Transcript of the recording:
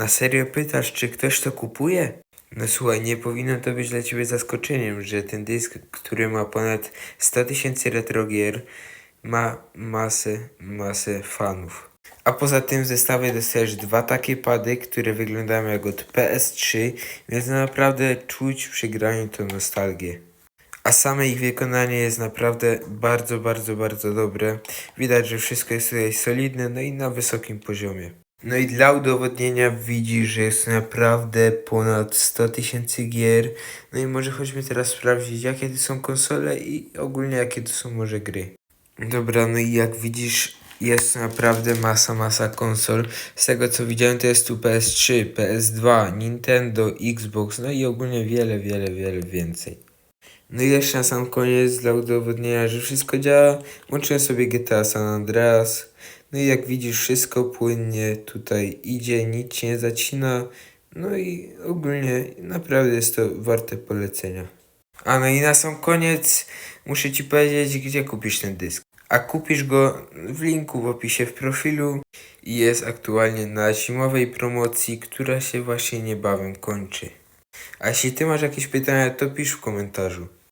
Na serio pytasz, czy ktoś to kupuje? No słuchaj, nie powinno to być dla ciebie zaskoczeniem, że ten dysk, który ma ponad 100 tysięcy retrogier, ma masę, masę fanów. A poza tym w zestawie dostajesz dwa takie pady, które wyglądają jak od PS3, więc naprawdę czuć przy graniu tą nostalgię. A same ich wykonanie jest naprawdę bardzo, bardzo, bardzo dobre. Widać, że wszystko jest tutaj solidne, no i na wysokim poziomie. No i dla udowodnienia widzisz, że jest naprawdę ponad 100 tysięcy gier. No i może chodźmy teraz sprawdzić, jakie to są konsole i ogólnie jakie to są może gry. Dobra, no i jak widzisz, jest naprawdę masa, masa konsol. Z tego co widziałem, to jest tu PS3, PS2, Nintendo, Xbox, no i ogólnie wiele, wiele, wiele więcej. No i jeszcze na sam koniec, dla udowodnienia, że wszystko działa, włączyłem sobie GTA San Andreas. No i jak widzisz, wszystko płynnie tutaj idzie, nic się nie zacina. No i ogólnie naprawdę jest to warte polecenia. A no i na sam koniec muszę Ci powiedzieć, gdzie kupisz ten dysk. A kupisz go w linku w opisie w profilu i jest aktualnie na zimowej promocji, która się właśnie niebawem kończy. A jeśli Ty masz jakieś pytania, to pisz w komentarzu.